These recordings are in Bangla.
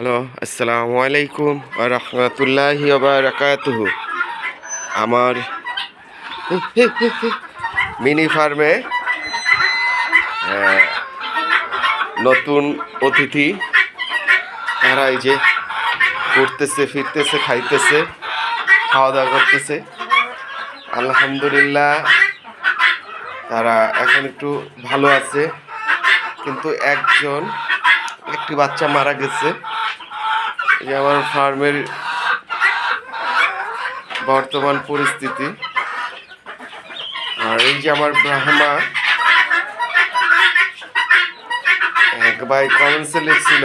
হ্যালো, আসসালামু আলাইকুম রহমতুল্লাহি বারাকাতুহু। আমার মিনি ফার্মে নতুন অতিথি, তারা এই যে ঘুরতেছে, ফিরতেছে, খাইতেছে খাওয়া দাওয়া করতেছে। আলহামদুলিল্লাহ, তারা এখন একটু ভালো আছে, কিন্তু একজন, একটি বাচ্চা মারা গেছে। এই যে আমার ফার্মের বর্তমান পরিস্থিতি। আর এই যে আমার ব্রাহ্মা, এক ভাই কমেন্টসে লিখছিল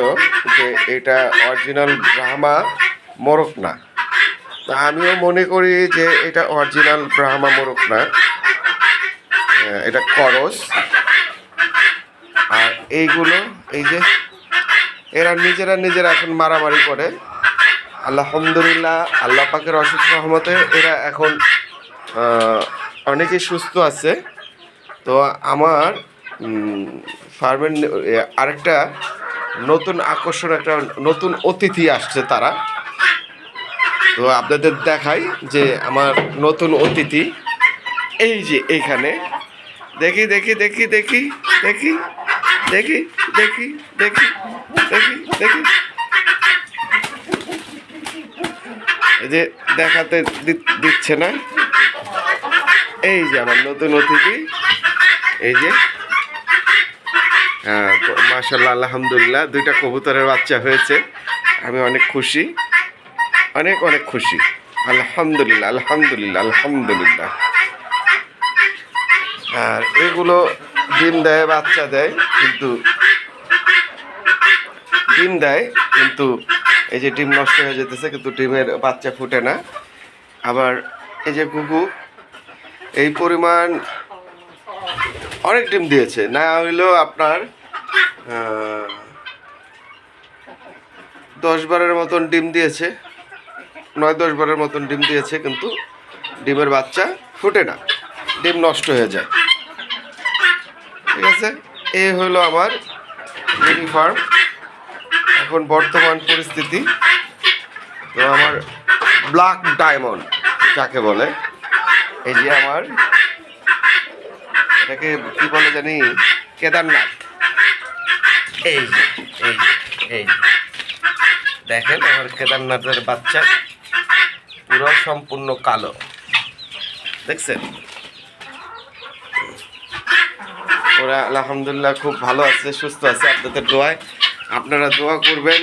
যে এটা অরিজিনাল ব্রাহ্মা মোরক না। তা আমিও মনে করি যে এটা অরিজিনাল ব্রাহ্মা মোরক না। এটা করস। আর এইগুলো, এই যে এরা নিজেরা নিজেরা এখন মারামারি করে। আলহামদুলিল্লাহ, আল্লাহ পাকের অসুখ রহমতে এরা এখন অনেকেই সুস্থ আছে। তো আমার ফার্মের আরেকটা নতুন আকর্ষণ, একটা নতুন অতিথি আসছে তারা। তো আপনাদের দেখাই যে আমার নতুন অতিথি। এই যে এইখানে দেখি দেখি দেখি দেখি দেখি। দেখি দেখি দেখি দেখি দেখি। এই যে দেখাতে দিচ্ছে না? এই যে আমার নতুন অতিথি। এই যে। হ্যাঁ মাসাল্লাহ আলহামদুলিল্লাহ, দুইটা কবুতরের বাচ্চা হয়েছে। আমি অনেক খুশি। অনেক অনেক খুশি। আলহামদুলিল্লাহ আলহামদুলিল্লাহ আলহামদুলিল্লাহ। আর এগুলো ডিম দেয়, বাচ্চা দেয়, কিন্তু ডিম দেয়, কিন্তু এই যে ডিম নষ্ট হয়ে যেতেছে, কিন্তু ডিমের বাচ্চা ফুটে না। আবার এই যে কুকু, এই পরিমাণ অনেক ডিম দিয়েছে। না হইলেও আপনার দশ বারের মতন ডিম দিয়েছে, নয় দশ বারের মতন ডিম দিয়েছে, কিন্তু ডিমের বাচ্চা ফুটে না। ডিম নষ্ট হয়ে যায়। ঠিক আছে? এই হলো আমার মিনি ফার্ম এখন বর্তমান পরিস্থিতি। তো আমার ব্ল্যাক ডায়মন্ড যাকে বলে। এই যে আমার, এটাকে কী বলে জানি? কেদারনাথ। এই এই এই দেখেন আমার কেদারনাথের বাচ্চা। পুরো সম্পূর্ণ কালো। দেখছেন? ওরা আলহামদুলিল্লাহ খুব ভালো আছে, সুস্থ আছে আপনাদের দোয়ায়। আপনারা দোয়া করবেন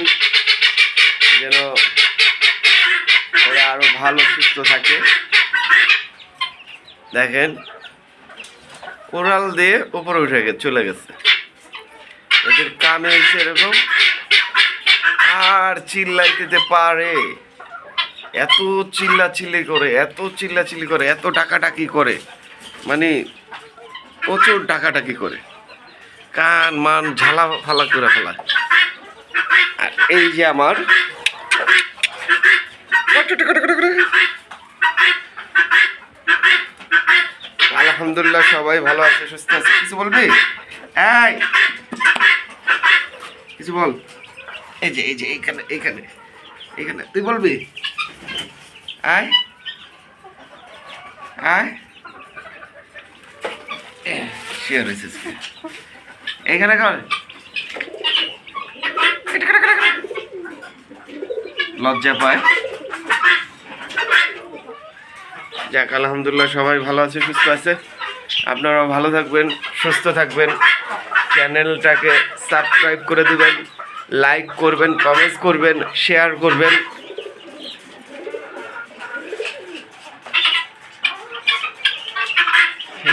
যেন ওরা আরও ভালো, সুস্থ থাকে। দেখেন ওরাল দিয়ে উপরে উঠে গেছে চলে গেছে। এদের কানে এরকম আর চিল্লাইতে পারে। এত চিল্লা চিল্লি করে, এত চিল্লা চিল্লি করে, এত ডাকাডাকি করে। মানে প্রচুর ডাকাডাকি করে। কান, মান, ঝালা ফালা করে ফেলা আর এই যে আমার আলহামদুলিল্লাহ সবাই ভালো আছে, সুস্থ আছে। কিছু বলবি? এই, কিছু বল। এই যে এই যে, এইখানে এইখানে এইখানে। তুই বলবি? আয় আয় শেয়ার হয়েছে এইখানে কর লজ্জা পায়। যাক আলহামদুলিল্লাহ সবাই ভালো আছে সুস্থ আছে। আপনারাও ভালো থাকবেন সুস্থ থাকবেন। চ্যানেলটাকে সাবস্ক্রাইব করে দেবেন লাইক করবেন কমেন্টস করবেন শেয়ার করবেন।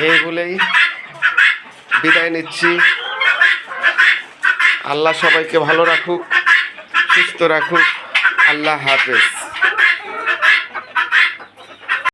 এই বলেই বিদায় নিচ্ছি। আল্লাহ সবাইকে ভালো রাখুক সুস্থ রাখুক। আল্লাহ হাফেজ।